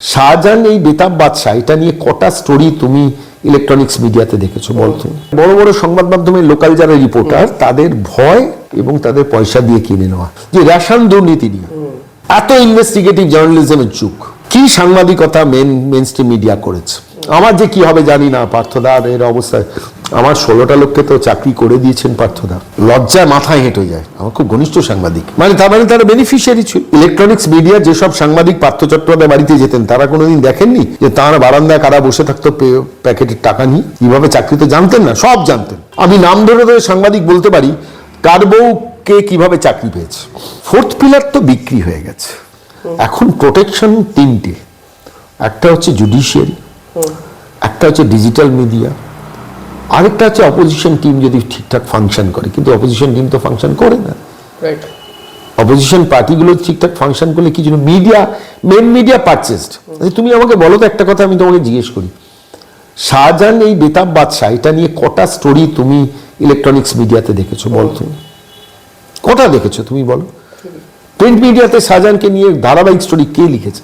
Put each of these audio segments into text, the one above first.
শাহজাহান এই বেতাব বাদশাহ এটা নিয়ে কটা স্টোরি তুমি ইলেকট্রনিক্স মিডিয়াতে দেখেছ বলতো বড় বড় সংবাদ মাধ্যমের লোকাল যারা রিপোর্টার তাদের ভয় এবং তাদের পয়সা দিয়ে কিনে নেওয়া যে রেশন দুর্নীতি নিয়ে। এত ইনভেস্টিগেটিভ জার্নালিজমের যুগ। কি সাংবাদিকতা মেন মেন মিডিয়া করেছে? আমার যে কি হবে জানি না পার্থদার এর অবস্থায়। আমার ষোলোটা লোককে তো চাকরি করে দিয়েছেন পার্থদা লজ্জায় মাথায় হেঁটে যায়। আমার খুব ঘনিষ্ঠ সাংবাদিক। মানে তার মানে তারা বেনিফিশিয়ারি ছিল। ইলেকট্রনিক্স মিডিয়া যেসব সাংবাদিক পার্থ চট্টোপাধ্যায় বাড়িতে যেতেন তারা কোনোদিন দেখেননি যে তার বারান্দায় কারা বসে থাকতো প্যাকেটের টাকা নিয়ে? কীভাবে চাকরিতে জানতেন না? সব জানতেন। আমি নাম ধরে ধরে সাংবাদিক বলতে পারি কার বউ কে কীভাবে চাকরি পেয়েছে? ফোর্থ পিলার তো বিক্রি হয়ে গেছে। এখন প্রোটেকশন তিনটে। একটা হচ্ছে জুডিশিয়ারি একটা হচ্ছে ডিজিটাল মিডিয়া আরেকটা হচ্ছে অপোজিশন টিম যদি ঠিকঠাক ফাংশন করে। কিন্তু অপোজিশন টিম তো ফাংশন করে না। অপোজিশন পার্টিগুলো ঠিকঠাক ফাংশন করলে কি জন্য? মিডিয়া মেন মিডিয়া পারচেসড তুমি আমাকে বলো তো একটা কথা আমি তোমাকে জিজ্ঞেস করি। শাহজাহান এই বেতাব বাদশাহ এটা নিয়ে কটা স্টোরি তুমি ইলেকট্রনিক্স মিডিয়াতে দেখেছ বল তুমি কটা দেখেছ তুমি বলো? প্রিন্ট মিডিয়াতে শাহজাহানকে নিয়ে ধারাবাহিক স্টোরি কে লিখেছে?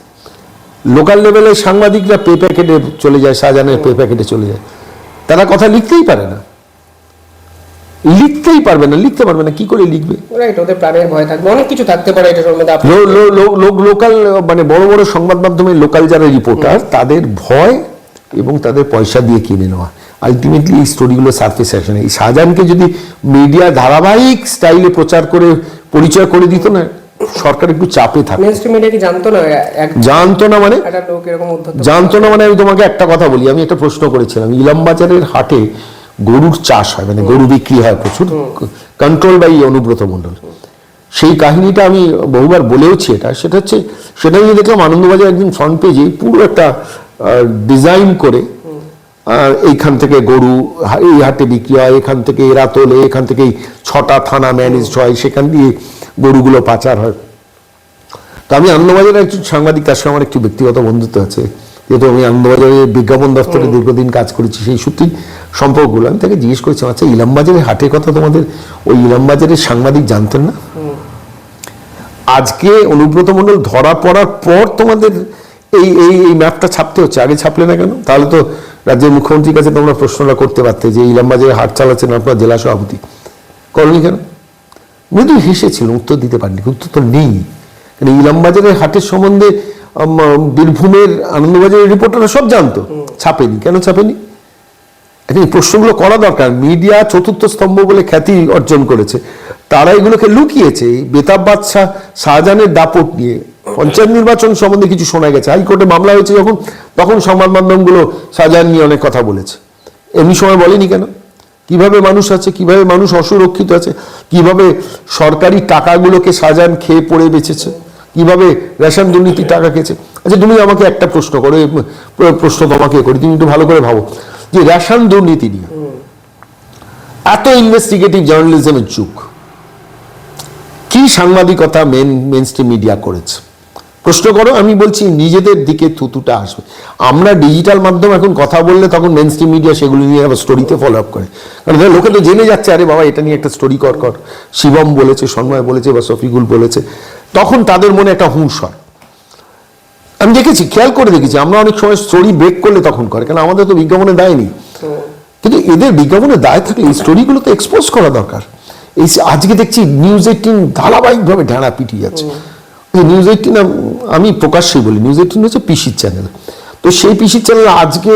লোকাল লেভেলের সাংবাদিকরা পে প্যাকেটে চলে যায় শাহজাহানের পে প্যাকেটে চলে যায়। তারা কথা লিখতেই পারে না। লিখতেই পারবে না লিখতে পারবে না কি করে লিখবে? রাইট ওদের প্রাণের ভয় থাকবে। অনেক কিছু থাকতে পারে এটার সম্বন্ধে লো- লো- লো- লো- লোকাল মানে বড় বড় সংবাদ মাধ্যমে লোকাল যারা রিপোর্টার তাদের ভয় এবং তাদের পয়সা দিয়ে কিনে নেওয়া। আলটিমেটলি এই স্টোরিগুলো সার্ফেস আসে না। এই শাহজাহানকে যদি মিডিয়া ধারাবাহিক স্টাইলে প্রচার করে পরিচয় করে দিত না সরকার একটু চাপে থাকে। জানতো না জানতো না মানে? জানতো না মানে আমি তোমাকে একটা কথা বলি আমি একটা প্রশ্ন করেছিলাম। ইলামবাজারের হাটে গরুর চাষ হয় মানে গরু বিক্রি হয় প্রচুর কন্ট্রোল বাই অনুব্রত মণ্ডল। সেই কাহিনীটা আমি বহুবার বলেওছি এটা। সেটা হচ্ছে সেটা আমি দেখলাম আনন্দবাজার একদিন ফ্রন্ট পেজে পুরো একটা ডিজাইন করে এইখান থেকে গরু এই হাটে বিক্রি হয় এখান থেকে এরা তোলে এখান থেকে ছটা থানা ম্যানেজ হয় সেখান দিয়ে গরুগুলো পাচার হয়। তো আমি আনন্দবাজারের একজন সাংবাদিক তার সঙ্গে আমার একটু ব্যক্তিগত বন্ধুত্ব আছে। যেহেতু আমি আনন্দবাজারের বিজ্ঞাপন দপ্তরে দীর্ঘদিন কাজ করেছি সেই সূত্রেই সম্পর্কগুলো। আমি তাকে জিজ্ঞেস করেছিলাম আচ্ছা ইলামবাজারের হাটের কথা তোমাদের ওই ইলামবাজারের সাংবাদিক জানতেন না? আজকে অনুব্রত মণ্ডল ধরা পড়ার পর তোমাদের এই এই এই ম্যাপটা ছাপতে হচ্ছে। আগে ছাপলে না কেন? তাহলে তো রাজ্যের মুখ্যমন্ত্রীর কাছে তোমরা প্রশ্নটা করতে পারতে যে ইলামবাজারে হাট চালাচ্ছেন আপনার জেলা সভাপতি। করনি কেন? মৃদু হেসেছিল উত্তর দিতে পারেনি উত্তর তো নেই। কারণ ইলামবাজারের হাটের সম্বন্ধে বীরভূমের আনন্দবাজারের রিপোর্টাররা সব জানতো। ছাপেনি। কেন ছাপেনি? এখন এই প্রশ্নগুলো করা দরকার। মিডিয়া চতুর্থ স্তম্ভ বলে খ্যাতি অর্জন করেছে। তারা এগুলোকে লুকিয়েছে। এই বেতাব বাদশাহ শাহজাহানের দাপট নিয়ে। পঞ্চায়েত নির্বাচন সম্বন্ধে কিছু শোনা গেছে। হাইকোর্টে মামলা হয়েছে যখন, তখন সংবাদ মাধ্যমগুলো শাহজাহান নিয়ে অনেক কথা বলেছে। এমনি সময় বলেনি কেন? কীভাবে মানুষ আছে, কীভাবে মানুষ অসুরক্ষিত আছে, কীভাবে সরকারি টাকাগুলোকে শাহজাহান খেয়ে পড়ে বেঁচেছে, কীভাবে রেশন দুর্নীতির টাকা খেয়েছে। আচ্ছা তুমি আমাকে একটা প্রশ্ন করো প্রশ্ন তোমাকে করি, তুমি একটু ভালো করে ভাবো। যে রেশন দুর্নীতি নিয়ে এত ইনভেস্টিগেটিভ জার্নালিজমের যুগ, কি সাংবাদিকতা মেন মেন মিডিয়া করেছে? প্রশ্ন করো আমি বলছি নিজেদের দিকে থুতুটা আসবে। আমরা ডিজিটাল মাধ্যম এখন কথা বললে তখন মেন স্ট্রিম মিডিয়া সেগুলো নিয়ে আবার স্টোরিতে ফলো আপ করে। কারণ ধরো লোকে তো জেনে যাচ্ছে আরে বাবা এটা নিয়ে একটা স্টোরি কর কর। শিবম বলেছে সন্ময় বলেছে বা শফিকুল বলেছে। তখন তাদের মনে একটা হুঁশ হয়। আমি দেখেছি খেয়াল করে দেখেছি আমরা অনেক সময় স্টোরি ব্রেক করলে তখন করে কারণ আমাদের তো বিজ্ঞাপনে দায় নেই। কিন্তু এদের বিজ্ঞাপনে দায় থাকলে এই স্টোরিগুলো তো এক্সপোজ করা দরকার। এই আজকে দেখছি নিউজ এইটিন ধারাবাহিকভাবে ঢাড়া পিটিয়ে যাচ্ছে। নিউজ এইটিন আমি প্রকাশ্যেই বলি নিউজ এইটিন হচ্ছে পিসির চ্যানেল তো সেই পিসির চ্যানেল আজকে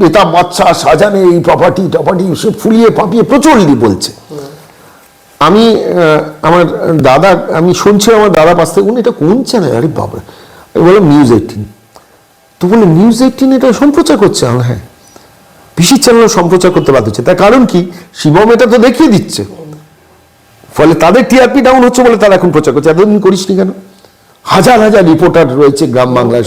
বেতা বাচ্চা সাজানে এই প্রপার্টি টপার্টি সে ফুলিয়ে পাপিয়ে প্রচুরলি বলছে। আমি আমার দাদা, আমি শুনছি আমার দাদা পাশ থেকে এটা কোন চ্যানেল আরে বাবা আমি বললাম নিউজ এইটিন তো বলে নিউজ এইটিন এটা সম্প্রচার করছে? আমার হ্যাঁ। পিসির চ্যানেল সম্প্রচার করতে বাধ্য হচ্ছে। তার কারণ কি? শিবম এটা তো দেখিয়ে দিচ্ছে। ফলে তাদের টিআরপি ডাউন হচ্ছে বলে তারা এখন প্রচার করছে। এতদিন করিসনি কেন? হাজার হাজার রিপোর্টার রয়েছে গ্রাম বাংলায়।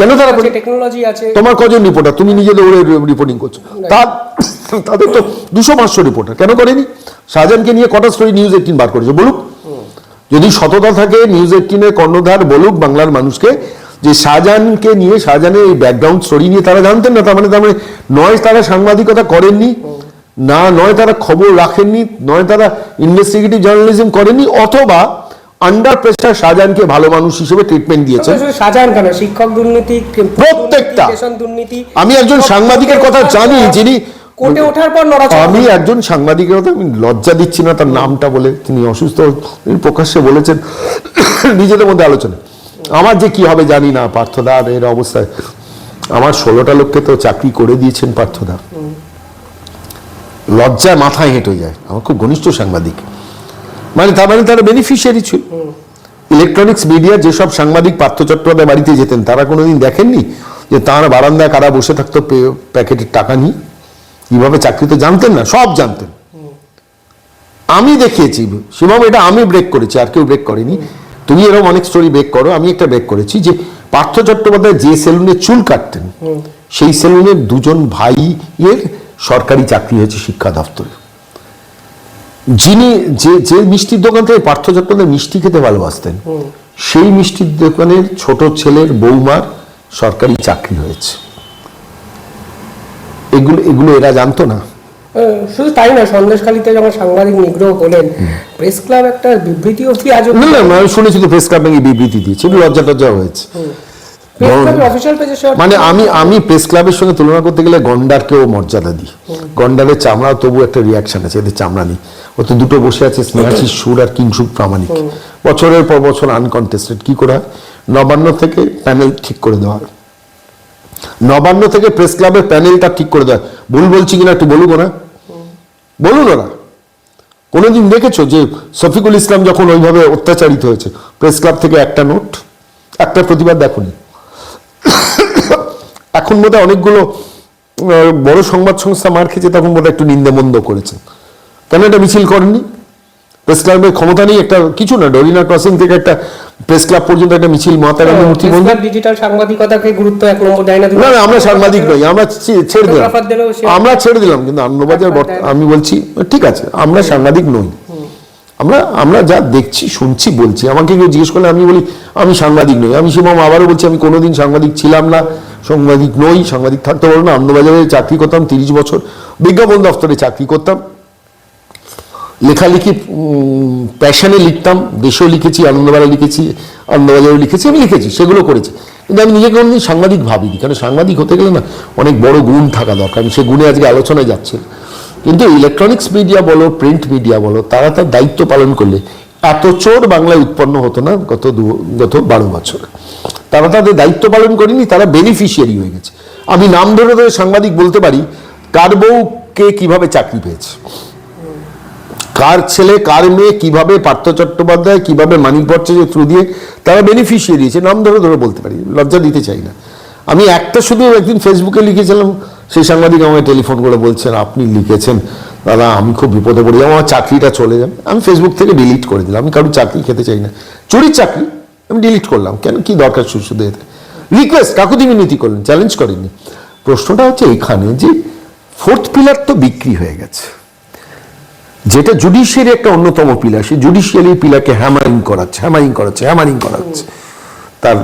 কেন তারা? টেকনোলজি আছে তোমার কজন রিপোর্টার তুমি নিজে দৌড়ে রিপোর্টিং করছ। তার তাদের তো দুশো পাঁচশো রিপোর্টার কেন করেনি? শাহজাহানকে নিয়ে কটা স্টোরি নিউজ এইটিন বার করেছে বলুক। যদি সততা থাকে নিউজ এইটিনের কর্ণধার বলুক বাংলার মানুষকে যে শাহজাহানকে নিয়ে শাহজাহানের এই ব্যাকগ্রাউন্ড স্টোরি নিয়ে তারা জানতেন না তার মানে তার মানে নয় তারা সাংবাদিকতা করেননি না নয় তারা খবর রাখেননি নয় তারা ইনভেস্টিগেটিভ জার্নালিজম করেননি অথবা আন্ডার প্রেসার শাহজাহানকে ভালো মানুষ হিসেবে ট্রিটমেন্ট দিয়েছেন। শুধু শাহজাহান কেন? শিক্ষক দুর্নীতি প্রত্যেকটা। দুর্নীতি আমি একজন সাংবাদিকের কথা জানি যিনি কোর্টে ওঠার পর আমি একজন সাংবাদিকের কথা আমি লজ্জা দিচ্ছি না তার নামটা বলে তিনি অসুস্থ প্রকাশ্যে বলেছেন নিজেদের মধ্যে আলোচনা। আমার যে কি হবে জানি না পার্থদার এর অবস্থায়। আমার ষোলোটা লোককে তো চাকরি করে দিয়েছেন পার্থদা। লজ্জায় মাথায় হেঁটে যায়। আমার খুব ঘনিষ্ঠ সাংবাদিক। মানে তার মানে তারা বেনিফিশিয়ারি ছিল। ইলেকট্রনিক্স মিডিয়া যেসব সাংবাদিক পার্থ চট্টোপাধ্যায় বাড়িতে যেতেন তারা কোনোদিন দেখেননি যে তার বারান্দায় কারা বসে থাকতো প্যাকেটের টাকা নিয়ে? কীভাবে চাকরিতে জানতেন না? সব জানতেন। আমি দেখিয়েছি শিবম এটা আমি ব্রেক করেছি আর কেউ ব্রেক করেনি। তুমি এরকম অনেক স্টোরি ব্রেক করো আমি একটা ব্রেক করেছি যে পার্থ চট্টোপাধ্যায় যে সেলুনে চুল কাটতেন সেই সেলুনের দুজন ভাই এর সরকারি চাকরি হয়েছে শিক্ষা দপ্তরে। যিনি যে যে মিষ্টির দোকান থেকে পার্থ চট্টোপাধ্যায় মিষ্টি খেতে ভালোবাসতেন সেই মিষ্টির দোকানের ছোট ছেলের বৌমার সরকারি চাকরি হয়েছে। এগুলো এগুলো এরা জানতো না। শুধু তাই না সন্দেশখালীতে যখন সাংবাদিক নিগ্রহ হলেন প্রেস ক্লাব একটা বিবৃতি অবধি আজ না না আমি শুনেছি তো প্রেস ক্লাব নাকি বিবৃতি দিয়েছে লজ্জা টজ্জা হয়েছে। মানে আমি আমি প্রেস ক্লাবের সঙ্গে তুলনা করতে গেলে গন্ডারকেও মর্যাদা দিই। গন্ডারের চামড়া তবু একটা রিয়াকশন আছে এদের চামড়া নেই। ও তো দুটো বসে আছে স্নেহাশিস সুর আর কিংসুক প্রামাণিক। বছরের পর বছর আনকনটেস্টেড কি করে হয়? নবান্ন থেকে প্যানেল ঠিক করে দেওয়া হয়। নবান্ন থেকে প্রেস ক্লাবের প্যানেলটা ঠিক করে দেওয়া ভুল বলছি কিনা একটু বলুন ওরা। বলুন ওরা। কোনোদিন দেখেছ যে শফিকুল ইসলাম যখন ওইভাবে অত্যাচারিত হয়েছে প্রেস ক্লাব থেকে একটা নোট একটা প্রতিবাদ দেখুনি? এখন বোধহয় অনেকগুলো বড় সংবাদ সংস্থা মার খেয়েছে তখন বোধহয় একটু নিন্দামন্দ করেছে কেন এটা মিছিল করেননি? প্রেস ক্লাবের ক্ষমতা নেই একটা কিছু না ডরিনা ক্রসিং থেকে একটা প্রেস ক্লাব পর্যন্ত একটা মিছিল মহাত্মা গান্ধী মূর্তি বন্ধ। ডিজিটাল সাংবাদিকতাকে গুরুত্ব এক নম্বর দেয় না না না আমরা সাংবাদিক নই আমরা ছেড়ে দিলাম। আমরা ছেড়ে দিলাম কিন্তু আনন্দবাজার আমি বলছি ঠিক আছে আমরা সাংবাদিক নই। আমরা আমরা যা দেখছি শুনছি বলছি। আমাকে কেউ জিজ্ঞেস করলে আমি বলি আমি সাংবাদিক নই। আমি শিবম আবারও বলছি আমি কোনোদিন সাংবাদিক ছিলাম না। সাংবাদিক নই, সাংবাদিক থাকতে পারব না। আনন্দবাজারে চাকরি করতাম, তিরিশ বছর। বিজ্ঞাপন দপ্তরে চাকরি করতাম। লেখালেখি প্যাশনে লিখতাম। দেশেও লিখেছি আনন্দবেলা লিখেছি, আনন্দবাজারেও লিখেছি, আমি লিখেছি, সেগুলো করেছি। কিন্তু আমি নিজেকে কোনোদিন সাংবাদিক ভাবিনি, কারণ সাংবাদিক হতে গেলে না অনেক বড় গুণ থাকা দরকার। আমি সে গুণে আজকে আলোচনায় যাচ্ছে কিন্তু ইলেকট্রনিক্স মিডিয়া বলো প্রিন্ট মিডিয়া বলো, তারা তার দায়িত্ব পালন করলে এত চোর বাংলায় উৎপন্ন হতো না গত দু, গত বারো বছরে। তারা তাদের দায়িত্ব পালন করেনি, তারা বেনিফিশিয়ারি হয়ে গেছে। আমি নাম ধরে ধরে সাংবাদিক বলতে পারি, কার বউ কে কীভাবে চাকরি পেয়েছে? কার ছেলে, কার মেয়ে কীভাবে পার্থ চট্টোপাধ্যায়, কীভাবে মানিক ভট্টাচার্য থ্রু দিয়ে তারা বেনিফিশিয়ারি হয়েছে, নাম ধরে ধরে বলতে পারি, লজ্জা দিতে চাই না। আমি একটা শুধু একদিন ফেসবুকে লিখেছিলাম, সেই সাংবাদিক আমাকে টেলিফোন করে বলছেন, আপনি লিখেছেন, দাদা, আমি খুব বিপদে পড়ে যাব, আমার চাকরিটা চলে যাবে। আমি ফেসবুক থেকে ডিলিট করে দিলাম, আমি কারোর চাকরি খেতে চাই না। চুরির চাকরি। আমি ডিলিট করলাম। কেন? কি দরকার শুধু শুধু এতে? রিকোয়েস্ট কাকুতি মিনতি করলেন চ্যালেঞ্জ করেননি। প্রশ্নটা হচ্ছে এখানে যে ফোর্থ পিলার তো বিক্রি হয়ে গেছে। যেটা জুডিশিয়ারি একটা অন্যতম পিলার সেই জুডিশিয়ারি পিলারকে হ্যামারিং করাচ্ছে হ্যামারিং করাচ্ছে হ্যামারিং করাচ্ছে। তার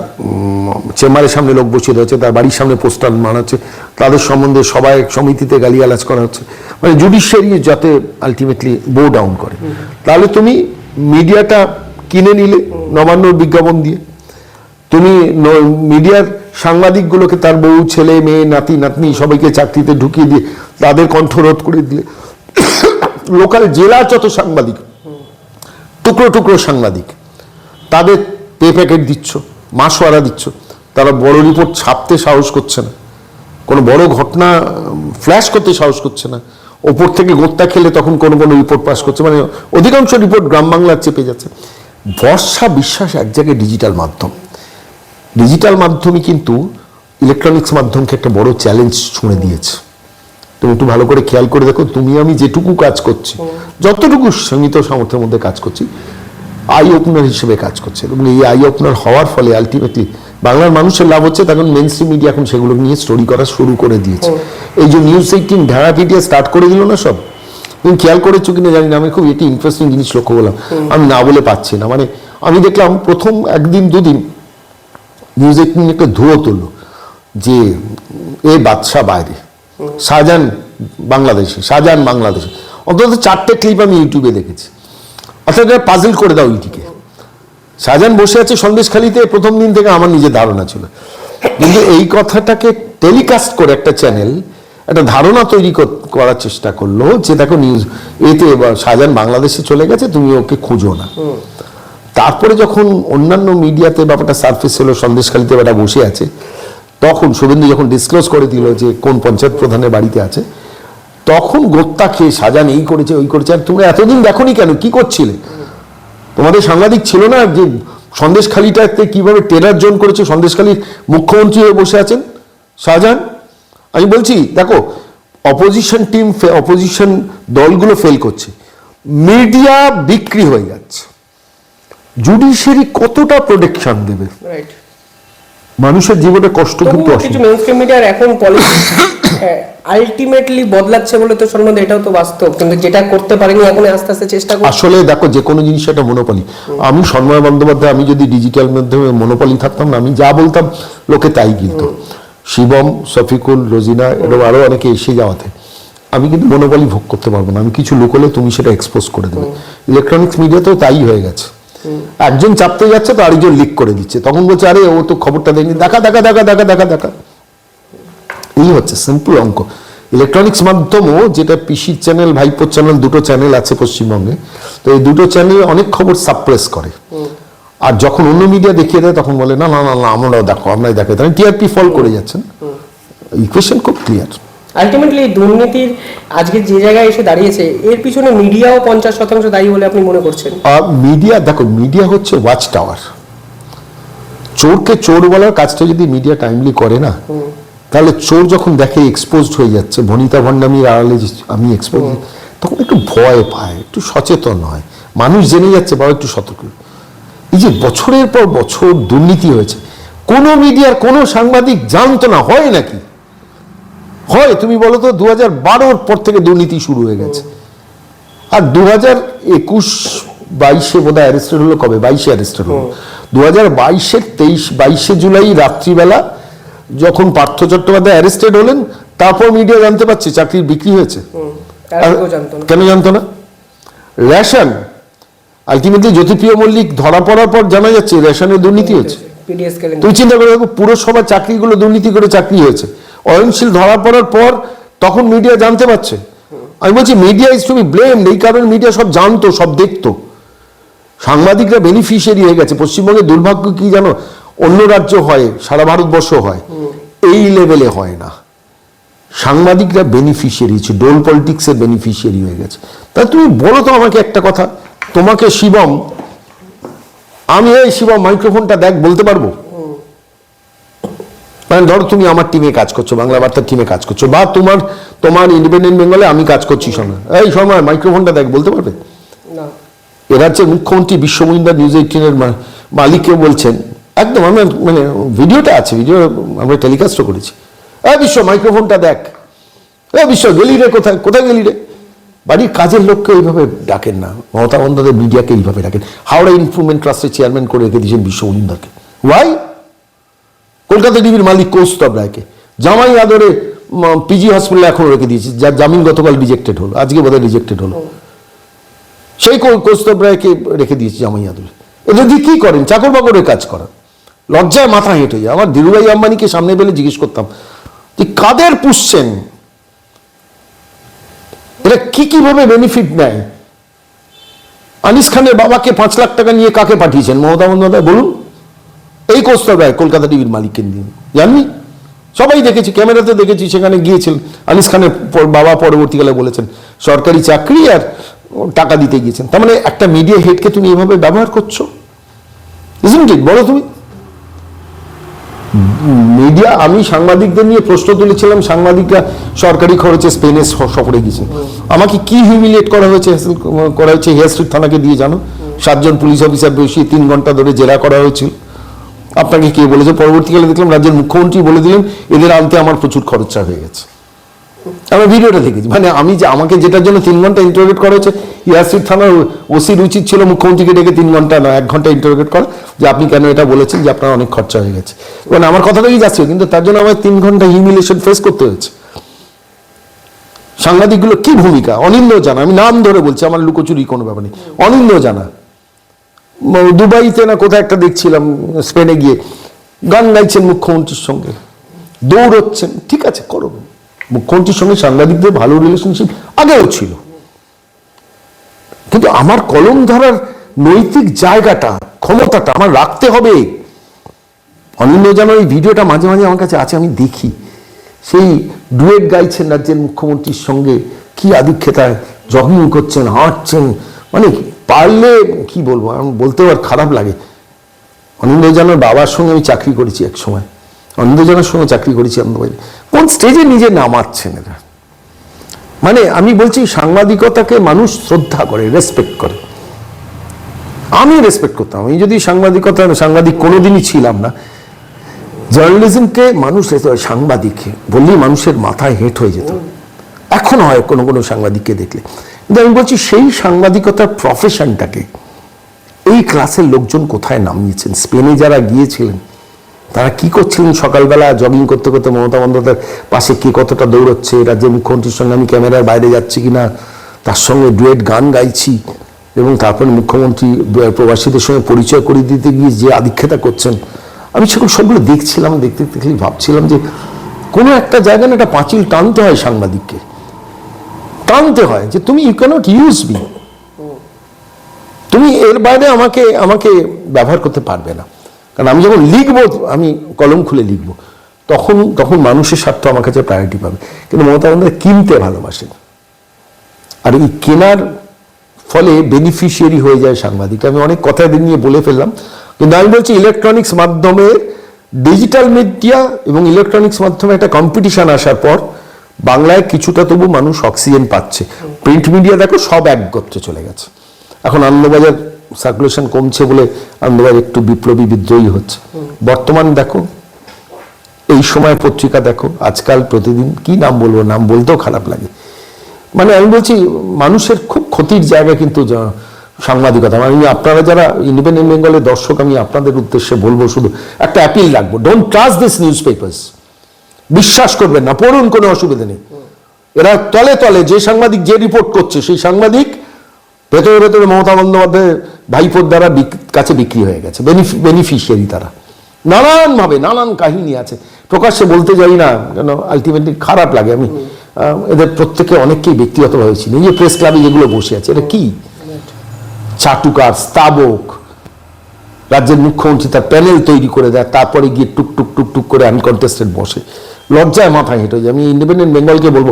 চেম্বারের সামনে লোক বসিয়ে রয়েছে তার বাড়ির সামনে পোস্টার মানাচ্ছে তাদের সম্বন্ধে সবাই সমিতিতে গালিগালাজ করা হচ্ছে মানে জুডিশিয়ারি যাতে আলটিমেটলি বো ডাউন করে। তাহলে তুমি মিডিয়াটা কিনে নিলে নবান্নর বিজ্ঞাপন দিয়ে। তুমি মিডিয়ার সাংবাদিকগুলোকে তার বউ, ছেলে, মেয়ে, নাতি, নাতনি সবাইকে চাকরিতে ঢুকিয়ে দিয়ে তাদের কণ্ঠরোধ করে দিলে। লোকাল জেলার যত সাংবাদিক, টুকরো টুকরো সাংবাদিক, তাদের পে প্যাকেট দিচ্ছ মাসোয়ারা দিচ্ছ, তারা বড় রিপোর্ট ছাপতে সাহস করছে না। কোনো বড় ঘটনা, ফ্ল্যাশ করতে সাহস করছে না। ওপর থেকে গোত্তা খেলে তখন কোনো কোনো রিপোর্ট পাস করছে। মানে অধিকাংশ রিপোর্ট গ্রাম বাংলার চেপে যাচ্ছে। বর্ষা বিশ্বাস এক জায়গায় ডিজিটাল মাধ্যম। ডিজিটাল মাধ্যমে কিন্তু ইলেকট্রনিক্স মাধ্যমকে একটা বড় চ্যালেঞ্জ ছুঁড়ে দিয়েছে। তুমি একটু ভালো করে খেয়াল করে দেখো তুমি আমি যেটুকু কাজ করছি যতটুকু সীমিত সামর্থ্যের মধ্যে কাজ করছি আই ওপেনার হিসেবে কাজ করছে। এবং এই আই ওপেনার হওয়ার ফলে আলটিমেটলি বাংলার মানুষের লাভ হচ্ছে তখন মেন স্ট্রিম মিডিয়া এখন সেগুলো নিয়ে স্টোরি করা শুরু করে দিয়েছে। এই যে নিউজ এইটিন ঢাকা পিটিয়ে স্টার্ট করে দিল না সব? তুমি খেয়াল করেছ কিনা জানি না আমি খুব এটি ইন্টারেস্টিং জিনিস লক্ষ্য করলাম। আমি না বলে পাচ্ছি না। মানে আমি দেখলাম প্রথম একদিন দুদিন নিউজ এইটিন একটা ধুয়ো তুললো যে এ বাদশাহ বাইরে। শাহজাহান বাংলাদেশে শাহজাহান বাংলাদেশে। অন্তত চারটে ক্লিপ আমি ইউটিউবে দেখেছি। অর্থাৎ পাজল করে দাও ইটিকে। শাহজাহান বসে আছে সন্দেশখালিতে প্রথম দিন থেকে আমার নিজের ধারণা ছিল। কিন্তু এই কথাটাকে টেলিকাস্ট করে একটা চ্যানেল একটা ধারণা তৈরি করার চেষ্টা করল যে দেখো নিউজ এতে এবার শাহজাহান বাংলাদেশে চলে গেছে তুমি ওকে খুঁজো না। তারপরে যখন অন্যান্য মিডিয়াতে ব্যাপারটা সার্ফেস হলো সন্দেশখালিতে বেটা বসে আছে তখন শুভেন্দু যখন ডিসক্লোজ করে দিল যে কোন পঞ্চায়েত প্রধানের বাড়িতে আছে তখন গোত্তা খেয়ে সাজান এই করেছে ওই করেছে আর তোমরা এতদিন দেখোনি কেন? কি করছিলে? তোমাদের সাংবাদিক ছিল না যে সন্দেশখালিটাতে কীভাবে টেরার জোন করেছে? সন্দেশখালির মুখ্যমন্ত্রী হয়ে বসে আছেন শাহজাহান? আমি বলছি দেখো অপোজিশন টিম অপোজিশন দলগুলো ফেল করছে। মিডিয়া বিক্রি হয়ে যাচ্ছে। জুডিশিয়ারি কতটা প্রোটেকশন দেবে? মানুষের জীবনে কষ্ট কিন্তু কিছু মেন স্ট্রিম মিডিয়ার এখন পলিটিক্স আলটিমেটলি বদলাচ্ছে বলে তো সম্বন্ধে এটাও তো বাস্তব কিন্তু যেটা করতে পারেনি এখন আস্তে আস্তে চেষ্টা করছে। আসলে দেখো যে কোনো জিনিস একটা মনোপলি আমি সন্ময় বন্দ্যোপাধ্যায় আমি যদি ডিজিটাল মাধ্যমে মনোপলি থাকতাম না আমি যা বলতাম লোকে তাই গিলত। শিবম শফিকুল রোজিনা এরকম আরও অনেকে এসে যাওয়াতে। আমি কিন্তু মনোপলি ভোগ করতে পারব না। আমি কিছু লুকোলে তুমি সেটা এক্সপোজ করে দেবে। ইলেকট্রনিক্স মিডিয়াতেও তাই হয়ে গেছে। একজন চাপতে যাচ্ছে তো আরেকজন লিক করে দিচ্ছে। তখন বলছে আরে ও তো খবরটা দেয়নি দেখা দেখা দেখা দেখা দেখা দেখা। এই হচ্ছে সিম্পল অঙ্ক। ইলেকট্রনিক্স মাধ্যমও যেটা পিসির চ্যানেল ভাইপোর চ্যানেল দুটো চ্যানেল আছে পশ্চিমবঙ্গে। তো এই দুটো চ্যানেল অনেক খবর সাপ্রেস করে। আর যখন অন্য মিডিয়া দেখিয়ে দেয় তখন বলে না না না না আমরাও দেখো আমরাই দেখো তাহলে টিআরপি ফল করে যাচ্ছেন ইকুয়েশন খুব ক্লিয়ার আলটিমেটলি দুর্নীতির আজকে যে জায়গায় এসে দাঁড়িয়েছে এর পিছনে মিডিয়াও পঞ্চাশ শতাংশ দায়ী বলে আপনি মনে করছেন? মিডিয়া দেখো মিডিয়া হচ্ছে ওয়াচ টাওয়ার চোরকে চোর বলার কাজটা যদি মিডিয়া টাইমলি করে না তাহলে চোর যখন দেখে এক্সপোজড হয়ে যাচ্ছে ভনিতা ভণ্ডামির আড়ালে আমি এক্সপোজ তখন একটু ভয় পায় একটু সচেতন হয়। মানুষ জেনে যাচ্ছে বাবা একটু সতর্ক এই যে বছরের পর বছর দুর্নীতি হয়েছে কোনো মিডিয়ার কোনো সাংবাদিক জানতো না হয় নাকি? হয় তুমি বলো তো দু হাজার বারোর পর থেকে দুর্নীতি শুরু হয়ে গেছে। আর দু হাজার একুশ বাইশে বোধ হয় অ্যারেস্টেড হলো কবে? বাইশে অ্যারেস্টেড হলো। দু হাজার বাইশের তেইশ বাইশে জুলাই রাত্রিবেলা যখন পার্থ চট্টোপাধ্যায় অ্যারেস্টেড হলেন তারপর মিডিয়া জানতে পারছে চাকরির বিক্রি হয়েছে। কেন জানতো না? রেশন আলটিমেটলি জ্যোতিপ্রিয় মল্লিক ধরা পড়ার পর জানা যাচ্ছে রেশনের দুর্নীতি হয়েছে। তুমি চিন্তা করে দেখো পুরসভা চাকরিগুলো দুর্নীতি করে চাকরি হয়েছে। অয়নশীল ধরা পড়ার পর তখন মিডিয়া জানতে পারছে। আমি বলছি media is to be blame এই কারণে মিডিয়া সব জানতো সব দেখতো। সাংবাদিকরা বেনিফিশিয়ারি হয়ে গেছে। পশ্চিমবঙ্গের দুর্ভাগ্য কি জানো? অন্য রাজ্য হয় সারা ভারতবর্ষ হয়। এই লেভেলে হয় না। সাংবাদিকরা বেনিফিশিয়ারি ডোল পলিটিক্সের বেনিফিশিয়ারি হয়ে গেছে। তা তুমি বলো তো আমাকে একটা কথা। তোমাকে শিবম আমি এই শিবম মাইক্রোফোনটা দেখ বলতে পারব? মানে ধরো তুমি আমার টিমে কাজ করছ বাংলা বার্তার টিমে কাজ করছ বা তোমার তোমার ইন্ডিপেন্ডেন্ট বেঙ্গলে আমি কাজ করছি সময় এই সময় মাইক্রোফোনটা দেখ বলতে পারবে? না। এ রাজ্যের মুখ্যমন্ত্রী বিশ্বমহিন্দা নিউজ এইটিনের মালিককে বলছেন একদম আমরা মানে ভিডিওটা আছে ভিডিও আমরা টেলিকাস্টও করেছি। এই বিশ্ব মাইক্রোফোনটা দেখ। এ বিশ্ব গেলি রে কোথায় কোথায় গেলি রে? বাড়ির কাজের লোককে এইভাবে ডাকেন না। মমতা বন্দ্যোপাধ্যায় মিডিয়াকে এইভাবে ডাকেন। হাওড়া ইনফ্রুভমেন্ট ট্রাস্টের চেয়ারম্যান করে রেখে দিয়েছেন বিশ্ব ওয়াই কলকাতা টিভির মালিক কৌস্তব রায়কে। জামাই আদরে পিজি হসপিটালে এখন রেখে দিয়েছে। যার জামিন গতকাল রিজেক্টেড হলো। আজকে বোধহয় রিজেক্টেড হলো। সেই কৌস্তব রায়কে রেখে দিয়েছে জামাই আদরে। এদের দিয়ে কি করেন? চাকর বাকরের কাজ করেন লজ্জায় মাথা হেঁটে যায়। আমার ধীরুভাই আম্বানিকে সামনে পেলে জিজ্ঞেস করতাম যে, কাদের পুষছেন? এরা কি, কীভাবে বেনিফিট নেয়? আনিস খানের বাবাকে পাঁচ লাখ টাকা নিয়ে কাকে পাঠিয়েছেন? মমতা বন্দ্যোপাধ্যায়, বলুন। এই কৌস্তব রায় কলকাতা টিভির মালিককে নিয়ে। জাননি সবাই দেখেছি, ক্যামেরাতে দেখেছি, সেখানে গিয়েছেন। আনিস খানের বাবা পরবর্তীকালে বলেছেন, সরকারি চাকরি আর টাকা দিতে গিয়েছেন। তার মানে একটা মিডিয়া হেডকে তুমি এভাবে ব্যবহার করছ? ইজন্ট বলো তুমি। মিডিয়া, আমি সাংবাদিকদের নিয়ে প্রশ্ন তুলেছিলাম, সাংবাদিকরা সরকারি খরচে স্পেনে সফরে গেছেন আমাকে কি হিউমিলিয়েট করা হয়েছে করা হয়েছে, হেয়ার স্ট্রিট থানাকে দিয়ে জানো? সাতজন পুলিশ অফিসার বসিয়ে তিন ঘণ্টা ধরে জেরা করা হয়েছিল। আপনাকে কে বলেছে? পরবর্তীকালে দেখলাম রাজ্যের মুখ্যমন্ত্রী বলে দিলেন, এদের আনতে আমার প্রচুর খরচা হয়ে গেছে। আমি ভিডিওটা দেখেছি। মানে আমি যে, আমাকে যেটার জন্য তিন ঘণ্টা ইন্টারোগেট করা হয়েছে ইয়াসির থানার ওসির উচিত ছিল মুখ্যমন্ত্রীকে ডেকে তিন ঘণ্টা না এক ঘণ্টা ইন্টারোগেট করা যে আপনি কেন এটা বলেছেন যে আপনার অনেক খরচা হয়ে গেছে। মানে আমার কথাটাই যাচ্ছে? কিন্তু তার জন্য আমার তিন ঘণ্টা হিউমিলেশন ফেস করতে হয়েছে। সাংবাদিকগুলো কি ভূমিকা? অনিন্দ জানা, আমি নাম ধরে বলছি, আমার লুকোচুরি কোনো ব্যাপার নেই। অনিন্দ জানা। দুবাইতে না কোথায় একটা দেখছিলাম স্পেনে গিয়ে। গান গাইছেন মুখ্যমন্ত্রীর সঙ্গে। দৌড়চ্ছেন। ঠিক আছে করো মুখ্যমন্ত্রীর সঙ্গে সাংবাদিকদের ভালো রিলেশনশিপ আগেও ছিল। কিন্তু আমার কলম ধরার নৈতিক জায়গাটা, ক্ষমতাটা আমার রাখতে হবে। অনিন্দ যেন এই ভিডিওটা মাঝে মাঝে আমার কাছে আছে, আমি দেখি। সেই ডুয়েট গাইছেন রাজ্যের মুখ্যমন্ত্রীর সঙ্গে কি আদিক্ষেতায় জগিং করছেন, হাঁটছেন মানে পারলে কি বলব, আমি বলতেও আর খারাপ লাগে। অনিন্দ জানার বাবার সঙ্গে আমি চাকরি করেছি এক সময় অনিন্দ জানার সঙ্গে চাকরি করেছি আনন্দবাজারে কোন স্টেজে নিজে নামাচ্ছেন এরা? মানে আমি বলছি সাংবাদিকতাকে মানুষ শ্রদ্ধা করে রেসপেক্ট করে। আমি রেসপেক্ট করতাম। আমি যদি সাংবাদিকতা, সাংবাদিক কোনোদিনই ছিলাম না। জার্নালিজমকে মানুষ রেসপেক্ট- সাংবাদিক, বললেই মানুষের মাথায় হেঁট হয়ে যেত। এখন হয় কোনো কোনো সাংবাদিককে দেখলে। কিন্তু আমি বলছি সেই সাংবাদিকতার প্রফেশনটাকে এই ক্লাসের লোকজন কোথায় নামিয়েছেন? স্পেনে যারা গিয়েছিলেন তারা কি করছিলেন সকালবেলা? জগিং করতে করতে মমতা বন্দ্যোপাধ্যায়ের পাশে কে কতটা দৌড়চ্ছে? রাজ্যের মুখ্যমন্ত্রীর সঙ্গে আমি ক্যামেরার বাইরে যাচ্ছি কিনা? তার সঙ্গে ডুয়েট গান গাইছি এবং তারপরে মুখ্যমন্ত্রী প্রবাসীদের সঙ্গে পরিচয় করিয়ে দিতে গিয়ে যে আধিক্ষেতা করছেন। আমি সেগুলো সবগুলো দেখছিলাম, দেখতে দেখতে ভাবছিলাম যে কোনো একটা জায়গায় না একটা পাঁচিল টানতে হয় সাংবাদিককে। টানতে হয় যে তুমি ইউ ক্যানট ইউজ মি তুমি এর বাইরে আমাকে আমাকে ব্যবহার করতে পারবে না। কারণ আমি যখন লিখব, আমি কলম খুলে লিখব তখন তখন মানুষের স্বার্থ আমার কাছে প্রায়োরিটি পাবে। কিন্তু মমতা বন্দ্যোপাধ্যায় কিনতে ভালোবাসেন। আর এই কেনার ফলে বেনিফিশিয়ারি হয়ে যায় সাংবাদিক। আমি অনেক কথা এদের নিয়ে বলে ফেললাম। কিন্তু আমি বলছি ইলেকট্রনিক্স মাধ্যমে ডিজিটাল মিডিয়া এবং ইলেকট্রনিক্স মাধ্যমে একটা কম্পিটিশন আসার পর বাংলায় কিছুটা তবু মানুষ অক্সিজেন পাচ্ছে। প্রিন্ট মিডিয়া দেখো, সব এক গোত্রে চলে গেছে। এখন আনন্দবাজার সার্কুলেশন কমছে বলে আনন্দবাজার একটু বিপ্লবী বিদ্রোহী হচ্ছে। বর্তমান দেখো, এই সময় পত্রিকা দেখো, আজকাল প্রতিদিন কি নাম বলব, নাম বলতেও খারাপ লাগে। মানে আমি বলছি, মানুষের খুব ক্ষতির জায়গা কিন্তু সাংবাদিকতা। আমি আপনারা যারা ইন্ডিপেন্ডেন্ট বেঙ্গলের দর্শক, আমি আপনাদের উদ্দেশ্যে বলব শুধু একটা অ্যাপিল রাখব। Don't trust this newspapers বিশ্বাস করবেন না, পড়ুন, কোনো অসুবিধা নেই। এরা তলে তলে যে সাংবাদিক যে রিপোর্ট করছে, সেই সাংবাদিক ভেতরে ভেতরে মমতা বন্দ্যোপাধ্যায় ভাইপোর দ্বারা কাছে বিক্রি হয়ে গেছে বেনিফিশিয়ারি তারা। নানানভাবে, নানান কাহিনী আছে। প্রকাশ্যে বলতে যাই না কেন আলটিমেটলি খারাপ লাগে। আমি এদের প্রত্যেকে অনেককেই ব্যক্তিগতভাবে চিনি। এই যে প্রেস ক্লাবে যেগুলো বসে আছে, এটা কি? চাটুকার, স্তাবক, রাজ্যের মুখ্যমন্ত্রী তার প্যানেল তৈরি করে দেয়, তারপরে গিয়ে টুক টুক টুক টুক করে আনকন্টেস্টেড বসে। লজ্জায় মাথা হেঁটে যায়। আমি ইন্ডিপেন্ডেন্ট বেঙ্গলকে বলব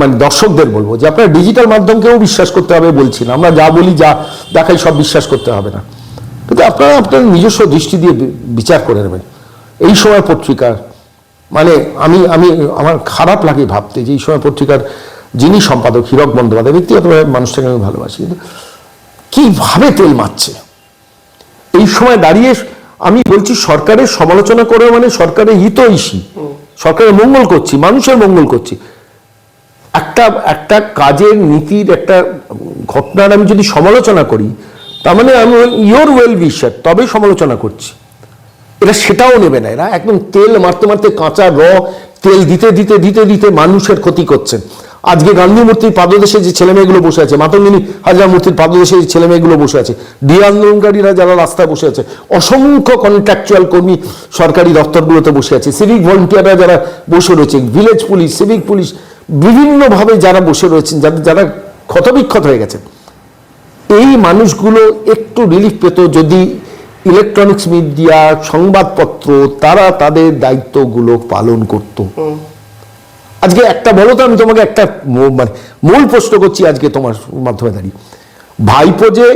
মানে দর্শকদের বলব যে আপনারা ডিজিটাল মাধ্যমকেও বিশ্বাস করতে হবে বলছি না। আমরা যা বলি, যা দেখাই, সব বিশ্বাস করতে হবে না। কিন্তু আপনারা আপনার নিজস্ব দৃষ্টি দিয়ে বিচার করে নেবেন। এই সময় পত্রিকার মানে আমি আমি, আমার খারাপ লাগে ভাবতে যে এই সময় পত্রিকার যিনি সম্পাদক, হীরক বন্দ্যোপাধ্যায়, ব্যক্তিগতভাবে মানুষটাকে আমি ভালোবাসি। কিন্তু কীভাবে তেল মারছে? এই সময় দাঁড়িয়ে আমি বলছি, সরকারের সমালোচনা করে মানে সরকারের হিতৈষী। সরকারের মঙ্গল করছি, মানুষের মঙ্গল করছি। একটা একটা কাজের নীতির একটা ঘটনার আমি যদি সমালোচনা করি, তার মানে আমি ইয়োর ওয়েল উইশার তবে সমালোচনা করছি। এরা সেটাও নেবে না। এরা একদম তেল মারতে মারতে কাঁচা র তেল দিতে দিতে দিতে দিতে মানুষের ক্ষতি করছেন আজকে গান্ধী মূর্তির পাদদেশে যে ছেলে মেয়েগুলো বসে আছে, মাতঙ্গিনী হাজার মূর্তির পাদদেশে যে ছেলে মেয়েগুলো বসে আছে, ডি আন্দোলনকারীরা যারা রাস্তায় বসে আছে, অসংখ্য কন্ট্রাকচুয়াল কর্মী সরকারি দপ্তরগুলোতে বসে আছে সিভিক ভলেন্টিয়াররা যারা বসে রয়েছে ভিলেজ পুলিশ সিভিক পুলিশ বিভিন্নভাবে যারা বসে রয়েছেন যাদের, যারা ক্ষতবিক্ষত হয়ে গেছে। এই মানুষগুলো একটু রিলিফ পেত যদি ইলেকট্রনিক্স মিডিয়া সংবাদপত্র, তারা তাদের দায়িত্বগুলো পালন করত। আজকে একটা বলো তো, আমি তোমাকে একটা মানে মূল প্রশ্ন করছি আজকে তোমার মাধ্যমে দাঁড়িয়ে। ভাইপো যে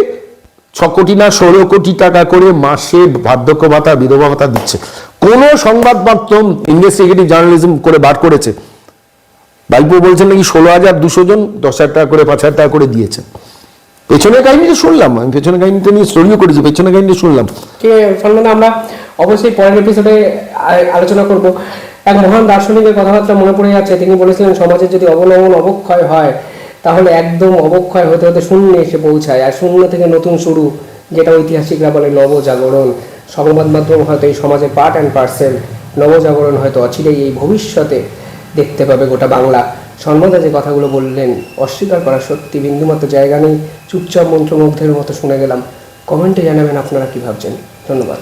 ছ কোটি না ষোলো কোটি টাকা করে মাসে বার্ধক্য ভাতা, বিধবা ভাতা দিচ্ছে, কোন সংবাদ মাধ্যম ইনভেস্টিগেটিভ জার্নালিজম করে বার করেছে? ভাইপো বলছেন নাকি ষোলো হাজার দুশো জন দশ হাজার টাকা করে, পাঁচ হাজার টাকা করে দিয়েছে। পেছনের কাহিনীটা শুনলাম, আমি পেছনের কাহিনীটা নিয়ে স্টোরিও করেছি, পেছনের কাহিনীটা শুনলাম। সম্বন্ধে আমরা অবশ্যই পরের এপিসোডে আলোচনা করব। এক মহান দার্শনিকের কথাবার্তা মনে পড়ে যাচ্ছে, তিনি বলেছিলেন সমাজের যদি অবলম্বন অবক্ষয় হয়, তাহলে একদম অবক্ষয় হতে হতে শূন্যে এসে পৌঁছায়, আর শূন্য থেকে নতুন শুরু, যেটা ঐতিহাসিকরা বলে নবজাগরণ। সংবাদ মাধ্যম হয়তো এই সমাজের পার্ট অ্যান্ড পার্সেল নবজাগরণ হয়তো অচিরেই এই ভবিষ্যতে দেখতে পাবে গোটা বাংলা। সন্মদা যে কথাগুলো বললেন, অস্বীকার করা সত্যি বিন্দুমাত্র জায়গা নেই। চুপচাপ মন্ত্রমুগ্ধের মতো শুনে গেলাম। কমেন্টে জানাবেন আপনারা কী ভাবছেন। ধন্যবাদ।